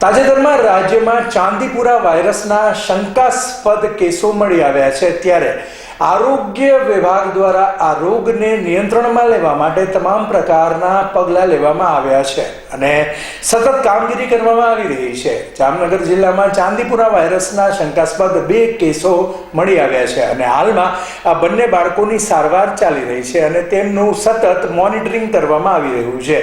તાજેતરમાં રાજ્યમાં ચાંદીપુરા વાયરસના શંકાસ્પદ કેસો મળી આવ્યા છે ત્યારે આરોગ્ય વિભાગ દ્વારા આ રોગને નિયંત્રણમાં લેવા માટે તમામ પ્રકારના પગલાં લેવામાં આવ્યા છે અને સતત કામગીરી કરવામાં આવી રહી છે. જામનગર જિલ્લામાં ચાંદીપુરા વાયરસના શંકાસ્પદ બે કેસો મળી આવ્યા છે અને હાલમાં આ બંને બાળકોની સારવાર ચાલી રહી છે અને તેમનું સતત મોનિટરિંગ કરવામાં આવી રહ્યું છે.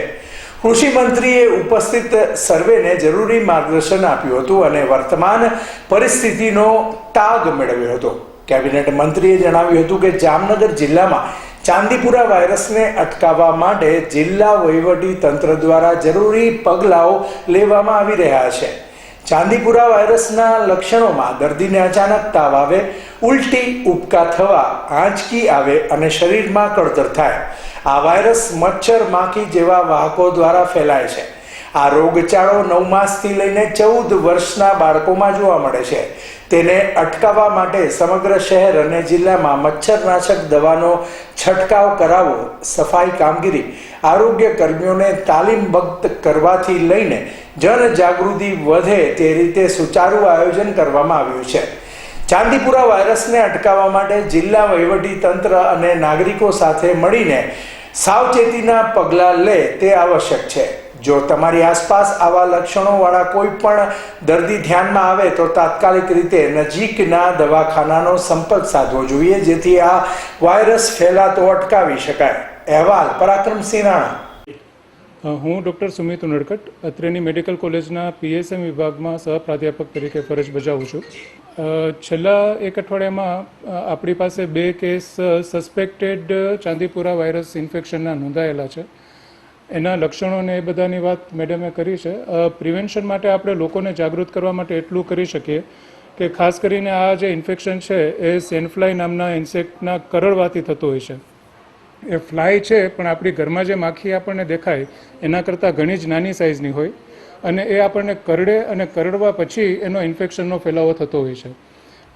કૃષિ મંત્રીએ ઉપસ્થિત સર્વેને જરૂરી માર્ગદર્શન આપ્યું હતું અને વર્તમાન પરિસ્થિતિનો તાગ મેળવ્યો હતો. કેબિનેટ મંત્રીએ જણાવ્યું હતું કે જામનગર જિલ્લામાં ચાંદીપુરા વાયરસને અટકાવવા માટે જિલ્લા વહીવટી તંત્ર દ્વારા જરૂરી પગલાઓ લેવામાં આવી રહ્યા છે. ચાંદીપુરા વાયરસના લક્ષણોમાં દર્દીને અચાનક તાવ આવે, ઉલટી ઉબકા થવા, આંચકી આવે અને શરીરમાં કળતર થાય. આ વાયરસ મચ્છર માખી જેવા વાહકો દ્વારા ફેલાય છે. આ રોગચાળો નવ માસથી લઈને ચૌદ વર્ષના બાળકોમાં જોવા મળે છે. તેને અટકાવવા માટે સમગ્ર શહેર અને જિલ્લામાં મચ્છરનાશક દવાનો છંટકાવ કરાવવો, સફાઈ કામગીરી, આરોગ્ય કર્મીઓને તાલીમબદ્ધ કરવાથી લઈને જનજાગૃતિ વધે તે રીતે સુચારુ આયોજન કરવામાં આવ્યું છે. ચાંદીપુરા વાયરસને અટકાવવા માટે જિલ્લા વહીવટી તંત્ર અને નાગરિકો સાથે મળીને સાવચેતીના પગલાં લે તે આવશ્યક છે. જો તમારી આસપાસ આવા લક્ષણોવાળા કોઈ પણ દર્દી ધ્યાનમાં આવે તો તાત્કાલિક રીતે નજીકના દવાખાનાનો સંપર્ક સાધવો જોઈએ, જેથી આ વાયરસ ફેલાતો અટકાવી શકાય. અહેવાલ, પરાક્રમસિંહ રાણા. હું ડૉક્ટર સુમિત ઉનડકટ, અત્રેની મેડિકલ કોલેજના પીએસએમ વિભાગમાં સહપ્રાધ્યાપક તરીકે ફરજ બજાવું છું. છેલ્લા એક અઠવાડિયામાં આપણી પાસે બે કેસ સસ્પેક્ટેડ ચાંદીપુરા વાયરસ ઇન્ફેક્શનના નોંધાયેલા છે. એના લક્ષણોને એ બધાની વાત મેડમે કરી છે. પ્રિવેન્શન માટે આપણે લોકોને જાગૃત કરવા માટે એટલું કરી શકીએ કે ખાસ કરીને આ જે ઇન્ફેક્શન છે, એ સેનફ્લાય નામના ઇન્સેક્ટના કરડવાથી થતું હોય છે. એ ફ્લાય છે, પણ આપણી ઘરમાં જે માખી આપણને દેખાય, એના કરતાં ઘણી જ નાની સાઇઝની હોય અને એ આપણને કરડે અને કરડવા પછી એનો ઇન્ફેક્શનનો ફેલાવો થતો હોય છે.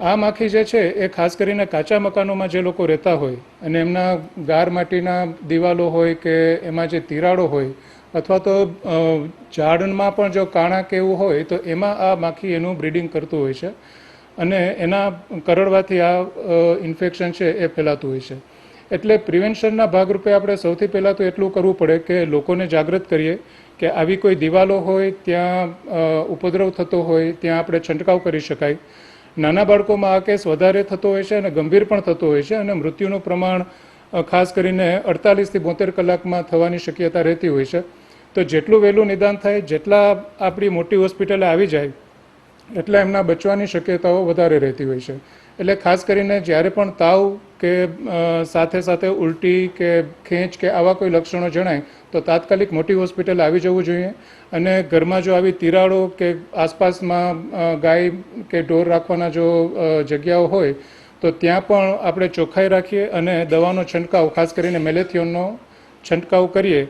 આ માખી જે છે એ ખાસ કરીને કાચા મકાનોમાં જે લોકો રહેતા હોય અને એમના ગાર માટીના દિવાલો હોય કે એમાં જે તિરાડો હોય અથવા તો ઝાડમાં પણ જો કાણા કે એવું હોય તો એમાં આ માખી એનું બ્રીડિંગ કરતું હોય છે અને એના કરડવાથી આ ઇન્ફેક્શન છે એ ફેલાતું હોય છે. એટલે પ્રિવેન્શનના ભાગરૂપે આપણે સૌથી પહેલાં તો એટલું કરવું પડે કે લોકોને જાગૃત કરીએ કે આવી કોઈ દિવાલો હોય ત્યાં ઉપદ્રવ થતો હોય ત્યાં આપણે છંટકાવ કરી શકાય. નાના બાળકોમાં આ કેસ વધારે થતો હોય છે અને ગંભીર પણ થતો હોય છે અને મૃત્યુનું પ્રમાણ ખાસ કરીને અડતાલીસથી બોતેર કલાકમાં થવાની શક્યતા રહેતી હોય છે. તો જેટલું વહેલું નિદાન થાય, જેટલા આપણી મોટી હોસ્પિટલે આવી જાય, એટલા એમના બચવાની શક્યતાઓ વધારે રહેતી હોય છે. એટલે ખાસ કરીને જ્યારે પણ તાવ કે સાથે સાથે ઉલટી કે ખેંચ કે આવા કોઈ લક્ષણો જણાય, તો તાત્કાલિક મોટી હોસ્પિટલ આવી જવું જોઈએ. અને ઘરમાં જો આવી તિરાડો કે આસપાસમાં ગાય કે ઢોર રાખવાના જો જગ્યાઓ હોય, તો ત્યાં પણ આપણે ચોખ્ખાઈ રાખીએ અને દવાનો છંટકાવ, ખાસ કરીને મેલેથિયોનનો છંટકાવ કરીએ,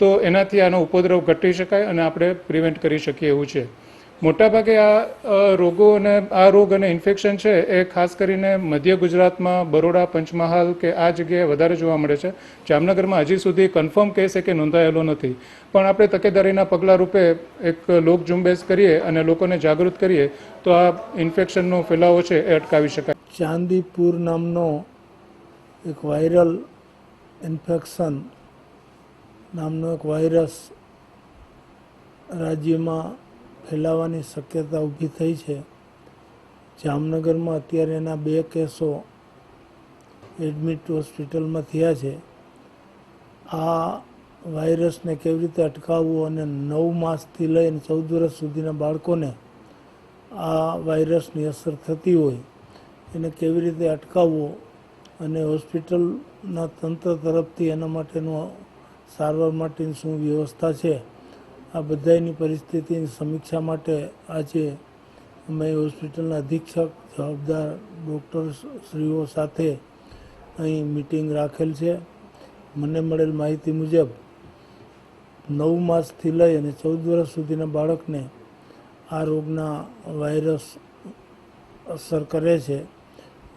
તો એનાથી આનો ઉપદ્રવ ઘટી શકાય અને આપણે પ્રિવેન્ટ કરી શકીએ એવું છે. મોટાભાગે આ રોગો અને આ રોગ અને ઇન્ફેક્શન છે એ ખાસ કરીને મધ્ય ગુજરાતમાં બરોડા, પંચમહાલ કે આ જગ્યાએ વધારે જોવા મળે છે. જામનગરમાં હજી સુધી કન્ફર્મ કેસ કે નોંધાયેલો નથી. પણ આપણે તકેદારીના પગલાં રૂપે એક લોક ઝુંબેશ કરીએ અને લોકોને જાગૃત કરીએ, તો આ ઇન્ફેક્શનનો ફેલાવો છે એ અટકાવી શકાય. ચાંદીપુર નામનો એક વાયરલ ઇન્ફેક્શન નામનો એક વાયરસ રાજ્યમાં ફેલાવાની શક્યતા ઊભી થઈ છે. જામનગરમાં અત્યારે એના બે કેસો એડમિટ હોસ્પિટલમાં થયા છે. આ વાયરસને કેવી રીતે અટકાવવું અને નવ માસથી લઈને ચૌદ વર્ષ સુધીના બાળકોને આ વાયરસની અસર થતી હોય, એને કેવી રીતે અટકાવવો અને હોસ્પિટલના તંત્ર તરફથી એના માટેનું સારવાર માટેની શું વ્યવસ્થા છે? આ બધાની પરિસ્થિતિની સમીક્ષા માટે આજે અમે હોસ્પિટલના અધિક્ષક, જવાબદાર ડૉક્ટર શ્રીઓ સાથે અહીં મિટિંગ રાખેલ છે. મને મળેલ માહિતી મુજબ, નવ માસથી લઈ અને ચૌદ વર્ષ સુધીના બાળકને આ રોગના વાયરસ અસર કરે છે,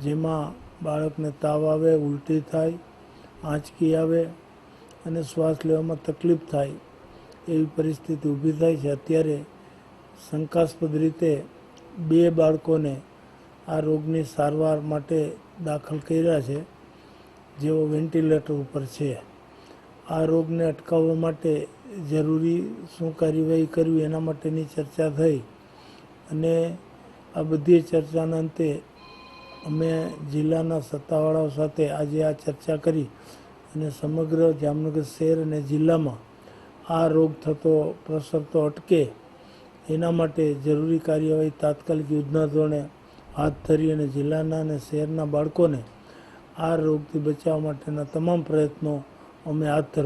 જેમાં બાળકને તાવ આવે, ઉલટી થાય, આંચકી આવે અને શ્વાસ લેવામાં તકલીફ થાય. એવી પરિસ્થિતિ ઊભી થાય છે. અત્યારે શંકાસ્પદ રીતે બે બાળકોને આ રોગની સારવાર માટે દાખલ કર્યા છે, જેઓ વેન્ટિલેટર ઉપર છે. આ રોગને અટકાવવા માટે જરૂરી શું કાર્યવાહી કરવી એના માટેની ચર્ચા થઈ અને આ બધી ચર્ચાના અંતે અમે જિલ્લાના સત્તાવાળાઓ સાથે આજે આ ચર્ચા કરી અને સમગ્ર જામનગર શહેર અને જિલ્લામાં આ રોગ થતો, પ્રસરતો, અટકે, એના માટે જરૂરી કાર્યવાહી તાત્કાલિક યુદ્ધના ધોરણે હાથ ધરી અને જિલ્લાના અને શહેરના બાળકોને આ રોગથી બચાવવા માટેના તમામ પ્રયત્નો અમે હાથ ધરવા